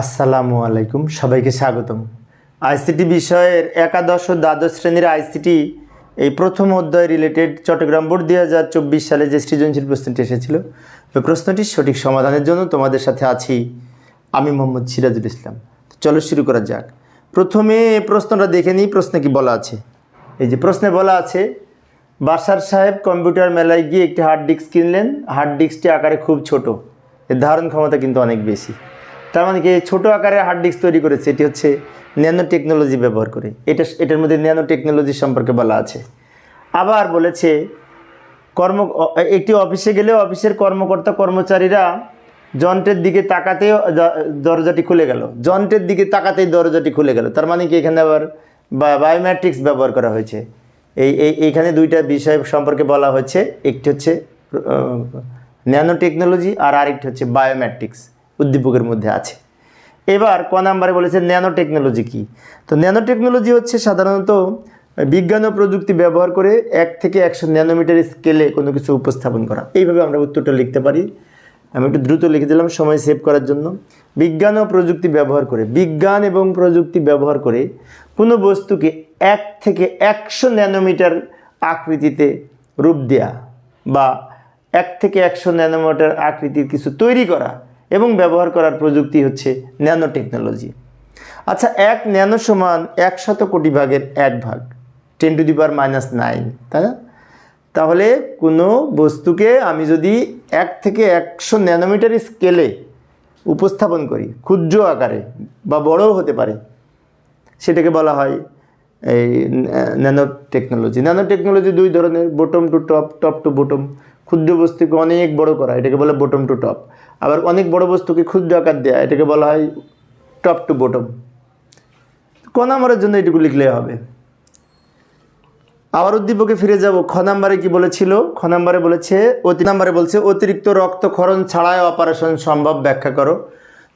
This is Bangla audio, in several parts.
আসসালামু আলাইকুম, সবাইকে স্বাগতম। আইসিটি বিষয়ের একাদশ ও দ্বাদশ শ্রেণির আইসিটি এই প্রথম অধ্যায় রিলেটেড চট্টগ্রাম বোর্ড দুই হাজার চব্বিশ সালে যে সৃজনশীল প্রশ্নটি এসেছিল, ওই প্রশ্নটির সঠিক সমাধানের জন্য তোমাদের সাথে আছি আমি মোহাম্মদ সিরাজুল ইসলাম। চলো শুরু করা যাক। প্রথমে প্রশ্নটা দেখে নিই, প্রশ্নে কি বলা আছে? এই যে প্রশ্নে বলা আছে, বাসার সাহেব কম্পিউটার মেলায় গিয়ে একটি হার্ড ডিস্ক কিনলেন। হার্ড ডিস্কটি আকারে খুব ছোট। এর ধারণ ক্ষমতা কিন্তু অনেক বেশি। তার মানে কি ছোটো আকারের হার্ড ডিস্ক তৈরি করেছে, এটি হচ্ছে ন্যানো টেকনোলজি ব্যবহার করে। এটা এটার মধ্যে ন্যানো টেকনোলজি সম্পর্কে বলা আছে। আবার বলেছে, কর্ম একটি অফিসে গেলে অফিসের কর্মকর্তা, কর্মচারীরা যন্ত্রের দিকে তাকাতেও দরজাটি খুলে গেল। যন্ত্রের দিকে তাকাতেই দরজাটি খুলে গেল। তার মানে কি, এখানে আবার বায়োমেট্রিক্স ব্যবহার করা হয়েছে। এই এই, এইখানে দুইটা বিষয় সম্পর্কে বলা হচ্ছে একটি হচ্ছে ন্যানো টেকনোলজি আর আরেকটি হচ্ছে বায়োমেট্রিক্স উদ্দীপকের মধ্যে আছে। এবার ক নাম্বারে বলেছে ন্যানো টেকনোলজি কী? তো ন্যানো টেকনোলজি হচ্ছে সাধারণত বিজ্ঞান ও প্রযুক্তি ব্যবহার করে এক থেকে একশো ন্যানোমিটার স্কেলে কোনো কিছু উপস্থাপন করা। এইভাবে আমরা উত্তরটা লিখতে পারি। আমি একটু দ্রুত লিখে দিলাম, সময় সেভ করার জন্য। বিজ্ঞান ও প্রযুক্তি ব্যবহার করে, বিজ্ঞান এবং প্রযুক্তি ব্যবহার করে কোনো বস্তুকে এক থেকে একশো ন্যানোমিটার আকৃতিতে রূপ দেয়া বা এক থেকে একশো ন্যানোমিটার আকৃতির কিছু তৈরি করা এবং ব্যবহার করার প্রযুক্তি হচ্ছে ন্যানো টেকনোলজি। আচ্ছা এক ন্যানো সমান একশত কোটি ভাগের এক ভাগ ten to the power minus nine তাই না? তাহলে কোনো বস্তুকে আমি যদি এক থেকে একশো ন্যানোমিটার স্কেলে উপস্থাপন করি, ক্ষুদ্র আকারে বা বড়ও হতে পারে, সেটাকে বলা হয় এই ন্যানো টেকনোলজি। ন্যানো টেকনোলজি দুই ধরনের bottom to top top to bottom ক্ষুদ্র বস্তুকে অনেক বড় করা, এটাকে বলে বটম টু টপ আবার অনেক বড় বস্তুকে ক্ষুদ্র আকার দেওয়া এটাকে বলা হয় টপ টু বটম ক নাম্বারের জন্য এটুকু লিখলে হবে। আবার উদ্দীপকে ফিরে যাব, খ নাম্বারে কি বলেছিল? খ নাম্বারে বলেছে, অতি নাম্বারে বলছে, অতিরিক্ত রক্তক্ষরণ ছাড়াই অপারেশন সম্ভব, ব্যাখ্যা করো।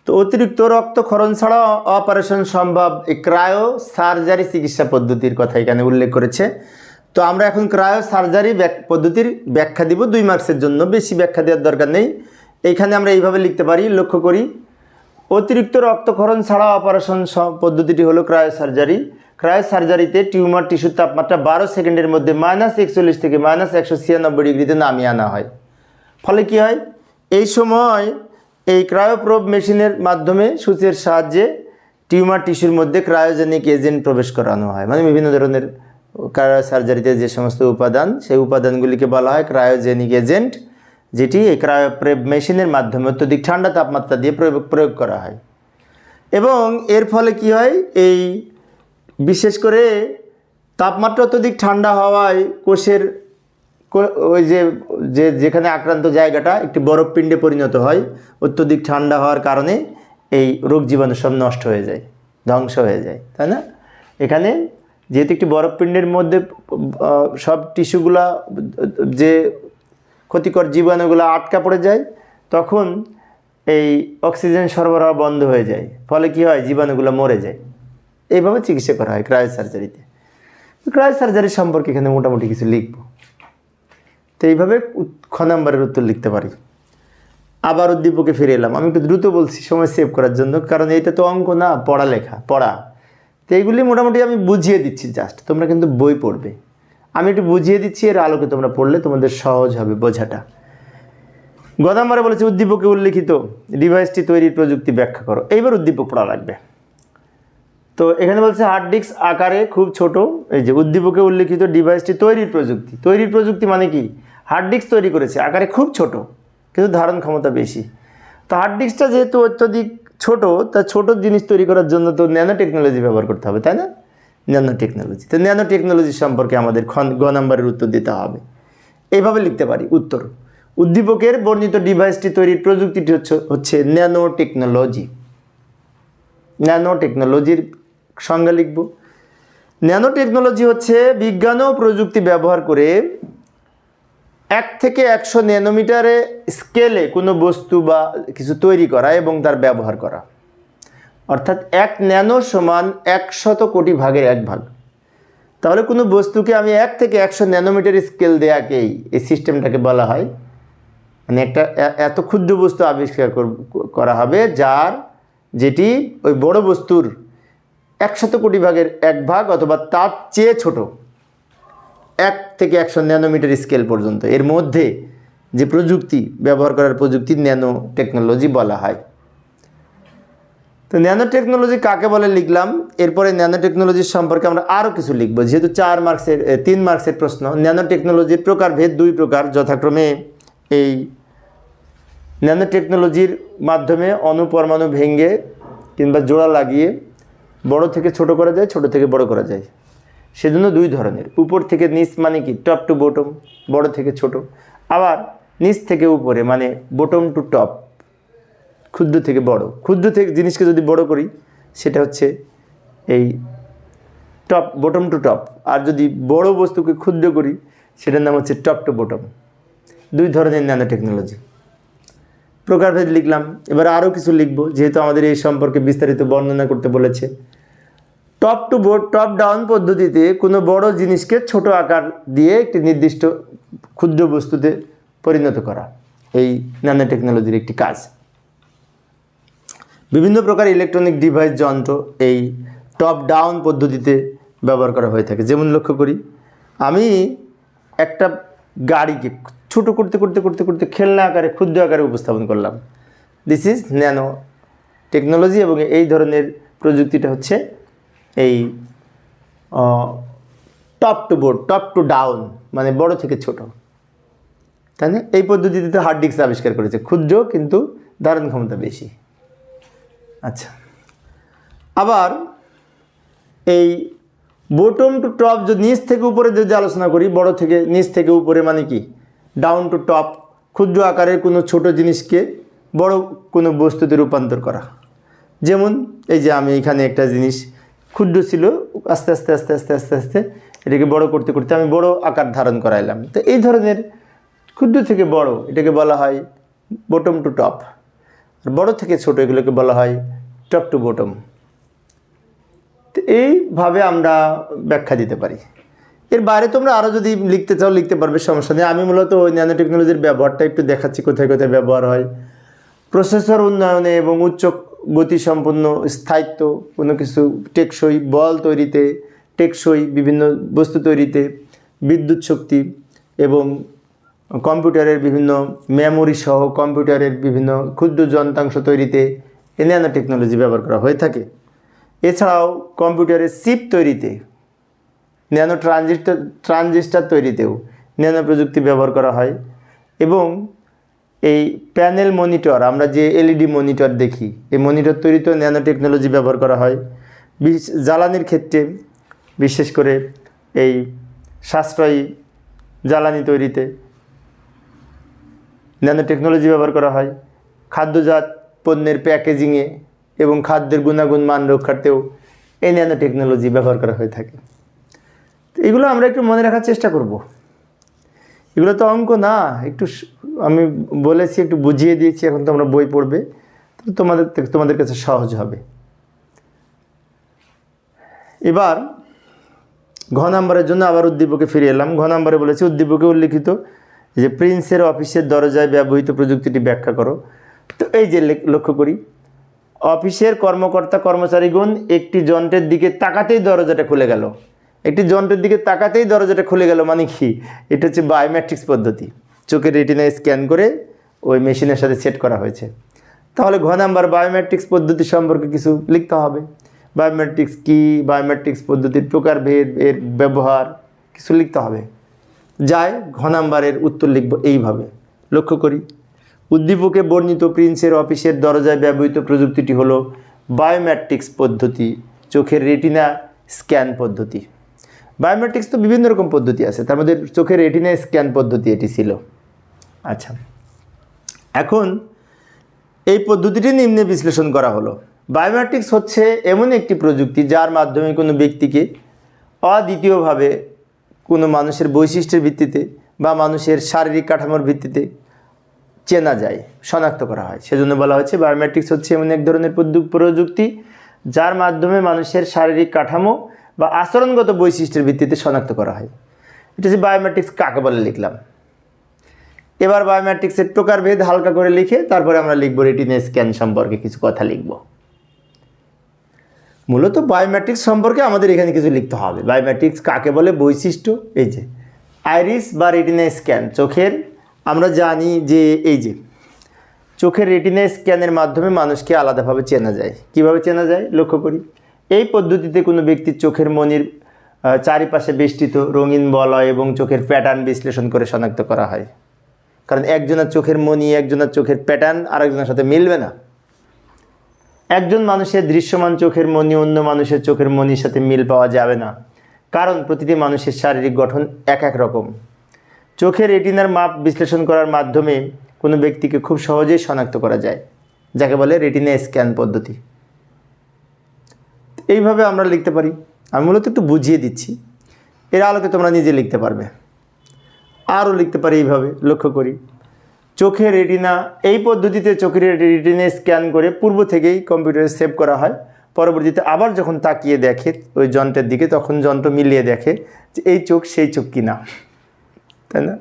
তো অতিরিক্ত রক্তক্ষরণ ছাড়া অপারেশন সম্ভব ক্রায়ো সার্জারি চিকিৎসা পদ্ধতির কথা এখানে উল্লেখ করেছে। তো আমরা এখন ক্রায়ো সার্জারি পদ্ধতির ব্যাখ্যা দিব, দুই মার্কসের জন্য। বেশি ব্যাখ্যা দেওয়ার দরকার নেই। এইখানে আমরা এইভাবে লিখতে পারি, লক্ষ্য করি। অতিরিক্ত রক্তক্ষরণ ছাড়া অপারেশন পদ্ধতিটি হলো ক্রায়ো সার্জারি। ক্রায়ো সার্জারিতে টিউমার, টিস্যুর তাপমাত্রা বারো সেকেন্ডের মধ্যে মাইনাস একচল্লিশ থেকে মাইনাস একশো ছিয়ানব্বই ডিগ্রিতে নামিয়ে আনা হয়। ফলে কি হয়? এই সময় এই ক্রায়োপ্রোব মেশিনের মাধ্যমে সূচের সাহায্যে টিউমার, টিস্যুর মধ্যে ক্রায়োজেনিক এজেন্ট প্রবেশ করানো হয়। মানে বিভিন্ন ধরনের সার্জারিতে যে সমস্ত উপাদান, সেই উপাদানগুলিকে বলা হয় ক্রায়োজেনিক এজেন্ট যেটি এই ক্রায়োপ্রেব মেশিনের মাধ্যমে অত্যধিক ঠান্ডা তাপমাত্রা দিয়ে প্রয়োগ প্রয়োগ করা হয়। এবং এর ফলে কি হয়? এই বিশেষ করে তাপমাত্রা অত্যধিক ঠান্ডা হওয়ায় কোষের ওই যে যে যেখানে আক্রান্ত জায়গাটা একটি বরফ পিণ্ডে পরিণত হয়, অত্যধিক ঠান্ডা হওয়ার কারণে এই রোগ জীবাণু সব নষ্ট হয়ে যায়, ধ্বংস হয়ে যায়, তাই না? এখানে যেহেতু একটি বরফপিণ্ডের মধ্যে সব টিস্যুগুলা, যে ক্ষতিকর জীবাণুগুলো আটকা পড়ে যায়, তখন এই অক্সিজেন সরবরাহ বন্ধ হয়ে যায়। ফলে কি হয়? জীবাণুগুলো মরে যায়। এইভাবে চিকিৎসা করা হয় ক্রায়ো সার্জারিতে। ক্রায়ো সার্জারি সম্পর্কে এখানে মোটামুটি কিছু লিখব। তো এইভাবে খ নাম্বারের উত্তর লিখতে পারি। আবার উদ্দীপকে ফিরে এলাম। আমি একটু দ্রুত বলছি, সময় সেভ করার জন্য। কারণ এটা তো অঙ্ক না, পড়ালেখা, পড়া। তো এইগুলি মোটামুটি আমি বুঝিয়ে দিচ্ছি জাস্ট তোমরা কিন্তু বই পড়বে। আমি একটু বুঝিয়ে দিচ্ছি, এর আলোকে তোমরা পড়লে তোমাদের সহজ হবে বোঝাটা। গ নাম্বারে বলেছে, উদ্দীপকে উল্লিখিত ডিভাইসটি তৈরির প্রযুক্তি ব্যাখ্যা করো। এইবার উদ্দীপক পড়া লাগবে। তো এখানে বলছে হার্ড ডিস্ক আকারে খুব ছোট, এই যে উদ্দীপকে উল্লিখিত ডিভাইসটি তৈরির প্রযুক্তি। তৈরির প্রযুক্তি মানে কি? হার্ড ডিস্ক তৈরি করেছে, আকারে খুব ছোট, কিন্তু ধারণ ক্ষমতা বেশি। তো হার্ড ডিস্কটা যেহেতু অত্যধিক ছোট, তা ছোট জিনিস তৈরি করার জন্য তো ন্যানো টেকনোলজি ব্যবহার করতে হবে, তাই না? ন্যানো টেকনোলজি তো ন্যানো টেকনোলজি সম্পর্কে আমাদের খন গ নাম্বারের উত্তর দিতে হবে। এইভাবে লিখতে পারি, উত্তর। উদ্দীপকের বর্ণিত ডিভাইসটি তৈরির প্রযুক্তিটি হচ্ছে হচ্ছে ন্যানো টেকনোলজি ন্যানো টেকনোলজির সংজ্ঞা লিখব। ন্যানো টেকনোলজি হচ্ছে বিজ্ঞান ও প্রযুক্তি ব্যবহার করে এক থেকে একশো ন্যানোমিটারে স্কেলে কোনো বস্তু বা কিছু তৈরি করা এবং তার ব্যবহার করা। অর্থাৎ এক ন্যানো সমান একশত কোটি ভাগের এক ভাগ। তাহলে কোনো বস্তুকে আমি এক থেকে একশো ন্যানোমিটার স্কেল দেয়াকেই এই সিস্টেমটাকে বলা হয়। মানে একটা এত ক্ষুদ্র বস্তু আবিষ্কার কর- করা হবে যার যেটি ওই বড় বস্তুর একশত কোটি ভাগের এক ভাগ অথবা তার চেয়ে ছোট। এক থেকে একশো ন্যানোমিটার স্কেল পর্যন্ত। এর মধ্যে যে প্রযুক্তি ব্যবহার করার প্রযুক্তি ন্যানো টেকনোলজি বলা হয়। তো ন্যানো টেকনোলজি কাকে বলে লিখলাম? এরপরে ন্যানো টেকনোলজির সম্পর্কে আমরা আরও কিছু লিখব। যেহেতু চার মার্কসের তিন মার্কসের প্রশ্ন, ন্যানো টেকনোলজির প্রকারভেদ দুই প্রকার, যথাক্রমে এই ন্যানো টেকনোলজির মাধ্যমে অনুপরমাণু ভেঙে কিংবা জোড়া লাগিয়ে বড় থেকে ছোট করা যায়, ছোট থেকে বড় করা যায়। সেজন্য দুই ধরনের। উপর থেকে নিচ মানে কি? টপ টু বটম বড় থেকে ছোট। আবার নিচ থেকে উপরে মানে বটম টু টপ ক্ষুদ্র থেকে বড়। ক্ষুদ্র থেকে জিনিসকে যদি বড় করি, সেটা হচ্ছে এই টপ বটম টু টপ আর যদি বড় বস্তুকে ক্ষুদ্র করি, সেটার নাম হচ্ছে টপ টু বটম দুই ধরনের ন্যানো টেকনোলজি প্রকারভেদ লিখলাম। এবার আরও কিছু লিখব, যেহেতু আমাদের এই সম্পর্কে বিস্তারিত বর্ণনা করতে বলেছে। Top to board top down পদ্ধতিতে কোনো বড় জিনিসকে ছোট আকার দিয়ে একটি নির্দিষ্ট ক্ষুদ্র বস্তুতে পরিণত করা। এই ন্যানো টেকনোলজির একটি কাজ। বিভিন্ন প্রকার ইলেকট্রনিক ডিভাইস যন্ত্র এই টপ ডাউন পদ্ধতিতে ব্যবহার করা হয়ে থাকে। যেমন লক্ষ্য করি, আমি একটা গাড়িকে ছোট করতে করতে করতে করতে খেলনা আকারে, ক্ষুদ্র আকারে উপস্থাপন করলাম। দিস ইজ ন্যানো টেকনোলজি এবং এই ধরনের প্রযুক্তিটা হচ্ছে এই top to board top to down মানে বড় থেকে ছোট। তাই না? এই পদ্ধতিতে তো হার্ড ডিস্ক আবিষ্কার করেছে। ক্ষুদ্র কিন্তু ধারণ ক্ষমতা বেশি। আচ্ছা। আবার এই বটম টু টপ যদি নিচ থেকে উপরে যদি আলোচনা করি, বড় থেকে নিচ থেকে উপরে মানে কি? ডাউন টু টপ ক্ষুদ্র আকারের কোনো ছোট জিনিসকে বড় কোনো বস্তুতে রূপান্তর করা। যেমন এই যে আমি এখানে একটা জিনিস ক্ষুদ্র ছিল, আস্তে আস্তে আস্তে আস্তে আস্তে আস্তে এটাকে বড় করতে করতে আমি বড় আকার ধারণ করাইলাম। তো এই ধরনের ক্ষুদ্র থেকে বড় এটাকে বলা হয় বটম টু টপ আর বড় থেকে ছোট এগুলোকে বলা হয় টপ টু বটম তো এইভাবে আমরা ব্যাখ্যা দিতে পারি। এর বাইরে তোমরা আরও যদি লিখতে চাও, লিখতে পারবে, সমস্যা নেই। আমি মূলত ওই ন্যানো টেকনোলজির ব্যবহারটা একটু দেখাচ্ছি, কোথায় কোথায় ব্যবহার হয়। প্রসেসর উন্নয়নে এবং উচ্চ গতিসম্পন্ন, স্থায়িত্ব, কোনো কিছু টেকসই বল তৈরিতে, টেকসই বিভিন্ন বস্তু তৈরিতে, বিদ্যুৎ শক্তি এবং কম্পিউটারের বিভিন্ন মেমোরি সহ কম্পিউটারের বিভিন্ন ক্ষুদ্র যন্ত্রাংশ তৈরিতে এ ন্যানো টেকনোলজি ব্যবহার করা হয়ে থাকে। এছাড়াও কম্পিউটারের চিপ তৈরিতে, ন্যানো ট্রানজিস্টার ট্রানজিস্টার তৈরিতেও ন্যানো প্রযুক্তি ব্যবহার করা হয় এবং এই প্যানেল মনিটর, আমরা যে এলইডি মনিটর দেখি, এই মনিটর তৈরিতেও ন্যানো টেকনোলজি ব্যবহার করা হয়। জ্বালানির ক্ষেত্রে, বিশেষ করে এই সাশ্রয়ী জ্বালানি তৈরিতে ন্যানো টেকনোলজি ব্যবহার করা হয়। খাদ্যজাত পণ্যের প্যাকেজিংয়ে এবং খাদ্যের গুণাগুণ মান রক্ষার্থেও এই ন্যানো টেকনোলজি ব্যবহার করা হয়ে থাকে। এগুলো আমরা একটু মনে রাখার চেষ্টা করব। এগুলো তো অঙ্ক না, একটু আমি বলেছি, একটু বুঝিয়ে দিয়েছি, এখন তোমরা বই পড়বে তোমাদের তোমাদের কাছে সহজ হবে। এবার, ঘ নাম্বারের জন্য আবার উদ্দীপকে ফিরে এলাম। ঘ নাম্বারে বলেছি, উদ্দীপকে উল্লিখিত যে, প্রিন্সের অফিসের দরজায় ব্যবহৃত প্রযুক্তিটি ব্যাখ্যা করো। তো এই যে লক্ষ্য করি, অফিসের কর্মকর্তা কর্মচারীগণ একটি যন্ত্রের দিকে তাকাতেই দরজাটা খুলে গেল। একটি যন্ত্রের দিকে তাকাতেই দরজাটা খুলে গেল মানে কি? এটা হচ্ছে বায়োমেট্রিক্স পদ্ধতি। চোখের রেটিনায় স্ক্যান করে ওই মেশিনের সাথে সেট করা হয়েছে। তাহলে ঘ নাম্বার বায়োমেট্রিক্স পদ্ধতি সম্পর্কে কিছু লিখতে হবে। বায়োমেট্রিক্স কি? বায়োমেট্রিক্স পদ্ধতির প্রকারভেদ, এর ব্যবহার, কিছু লিখতে হবে। যায় ঘ নাম্বারের উত্তর লিখব এইভাবে। লক্ষ্য করি। উদ্দীপকে বর্ণিত প্রিন্সের অফিসের দরজায় ব্যবহৃত প্রযুক্তিটি হলো বায়োমেট্রিক্স পদ্ধতি, চোখের রেটিনা স্ক্যান পদ্ধতি। বায়োমেট্রিক্স তো বিভিন্ন রকম পদ্ধতি আছে। তার মধ্যে চোখের রেটিনা স্ক্যান পদ্ধতি এটি ছিল। আচ্ছা। এখন এই পদ্ধতিটি নিম্নে বিশ্লেষণ করা হলো। বায়োমেট্রিক্স হচ্ছে এমন একটি প্রযুক্তি যার মাধ্যমে কোনো ব্যক্তিকে অদ্বিতীয়ভাবে কোনো মানুষের বৈশিষ্ট্যের ভিত্তিতে বা মানুষের শারীরিক কাঠামোর ভিত্তিতে চেনা যায়, শনাক্ত করা হয়। সেজন্য বলা হচ্ছে বায়োমেট্রিক্স হচ্ছে এমন এক ধরনের প্রযুক্তি যার মাধ্যমে মানুষের শারীরিক কাঠামো বা আচরণগত বৈশিষ্ট্যের ভিত্তিতে শনাক্ত করা হয়। এটা হচ্ছে বায়োমেট্রিক্স কাকে বলে লিখলাম। এবার বায়োমেট্রিক্সের প্রকারভেদ হালকা করে লিখে তারপরে আমরা লিখব রেটিনা স্ক্যান সম্পর্কে কিছু কথা লিখব। মূলত বায়োমেট্রিক্স সম্পর্কে আমাদের এখানে কিছু লিখতে হবে। বায়োমেট্রিক্স কাকে বলে? বৈশিষ্ট্য, এই যে আইরিস বা রেটিনা স্ক্যান চোখের, আমরা জানি যে, এই যে, চোখের রেটিনা স্ক্যানের মাধ্যমে মানুষকে আলাদাভাবে চেনা যায়। কীভাবে চেনা যায়? লক্ষ্য করি। এই পদ্ধতিতে কোনো ব্যক্তির চোখের মনির চারিপাশে বেষ্টিত রঙিন বলয় এবং চোখের প্যাটার্ন বিশ্লেষণ করে শনাক্ত করা হয়। কারণ একজনের চোখের মনি, একজনের চোখের প্যাটার্ন আরেকজনের সাথে মিলবে না। একজন মানুষের দৃশ্যমান চোখের মনি অন্য মানুষের চোখের মনির সাথে মিল পাওয়া যাবে না। কারণ প্রতিটি মানুষের শারীরিক গঠন এক এক রকম। চোখের রেটিনার মাপ বিশ্লেষণ করার মাধ্যমে কোনো ব্যক্তিকে খুব সহজেই শনাক্ত করা যায়, যাকে বলে রেটিনা স্ক্যান পদ্ধতি। এইভাবে আমরা লিখতে পারি। আমি মূলত একটু বুঝিয়ে দিচ্ছি। এর আলোকে তোমরা নিজে লিখতে পারবে। আরও লিখতে পারি এইভাবে, লক্ষ্য করি। চোখের রেটিনা, এই পদ্ধতিতে চোখের রেটিনা স্ক্যান করে পূর্ব থেকেই কম্পিউটারে সেভ করা হয়। পরবর্তীতে আবার যখন তাকিয়ে দেখে, ওই যন্ত্রের দিকে, তখন যন্ত্র মিলিয়ে দেখে যে এই চোখ সেই চোখ কিনা। তাই না?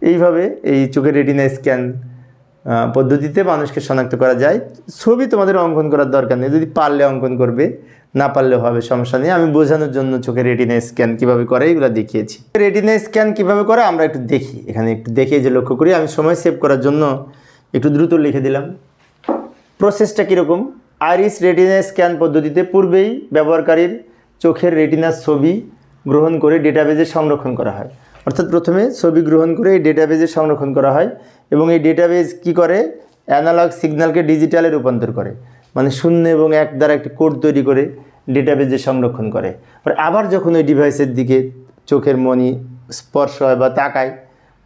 এইভাবে এই চোখের রেটিনা স্ক্যান পদ্ধতিতে মানুষকে শনাক্ত করা যায়। ছবি তোমাদের অঙ্কন করার দরকার নেই। যদি পারলে অঙ্কন করবে না পারলেও হবে, সমস্যা নেই। আমি বোঝানোর জন্য চোখের রেটিনা স্ক্যান কীভাবে করে, এগুলো দেখিয়েছি। রেটিনা স্ক্যান কীভাবে করে, আমরা একটু দেখি। এখানে একটু দেখে যে লক্ষ্য করি, আমি সময় সেভ করার জন্য একটু দ্রুত লিখে দিলাম। প্রসেসটা কীরকম? আইরিস রেটিনা স্ক্যান পদ্ধতিতে পূর্বেই ব্যবহারকারীর চোখের রেটিনার ছবি গ্রহণ করে ডেটাবেজে সংরক্ষণ করা হয়। অর্থাৎ প্রথমে ছবি গ্রহণ করে এই ডেটাবেজে সংরক্ষণ করা হয় এবং এই ডেটাবেজ কি করে? অ্যানালগ সিগন্যালকে ডিজিটালে রূপান্তর করে। মানে শূন্য এবং এক দ্বারা একটি কোড তৈরি করে ডেটাবেজে সংরক্ষণ করে। আবার যখন ওই ডিভাইসের দিকে চোখের মনি স্পর্শ হয় বা তাকায়,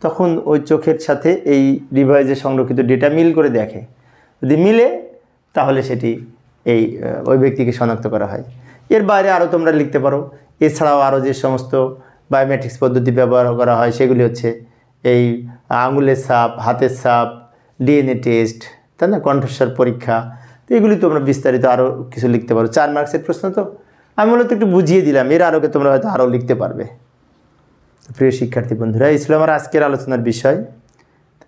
তখন ওই চোখের সাথে এই ডিভাইসে সংরক্ষিত ডেটা মিল করে দেখে। যদি মিলে, তাহলে সেটি এই ওই ব্যক্তিকে শনাক্ত করা হয়। এর বাইরে আরও তোমরা লিখতে পারো। এছাড়াও আরও যে সমস্ত বায়োমেট্রিক্স পদ্ধতি ব্যবহার করা হয়, সেগুলি হচ্ছে এই আঙুলের সাপ হাতের সাপ ডিএনএ টেস্ট তাই না? কণ্ঠস্বর পরীক্ষা তো এগুলি তোমরা বিস্তারিত আরও কিছু লিখতে পারো। চার মার্কসের প্রশ্ন তো। আমি মূলত একটু বুঝিয়ে দিলাম, এর আরোকে তোমরা হয়তো আরও লিখতে পারবে। প্রিয় শিক্ষার্থী বন্ধুরা ছিল আমার আজকের আলোচনার বিষয়।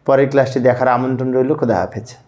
পরের ক্লাসটি দেখার আমন্ত্রণ রইল, খোদা হাফেজ।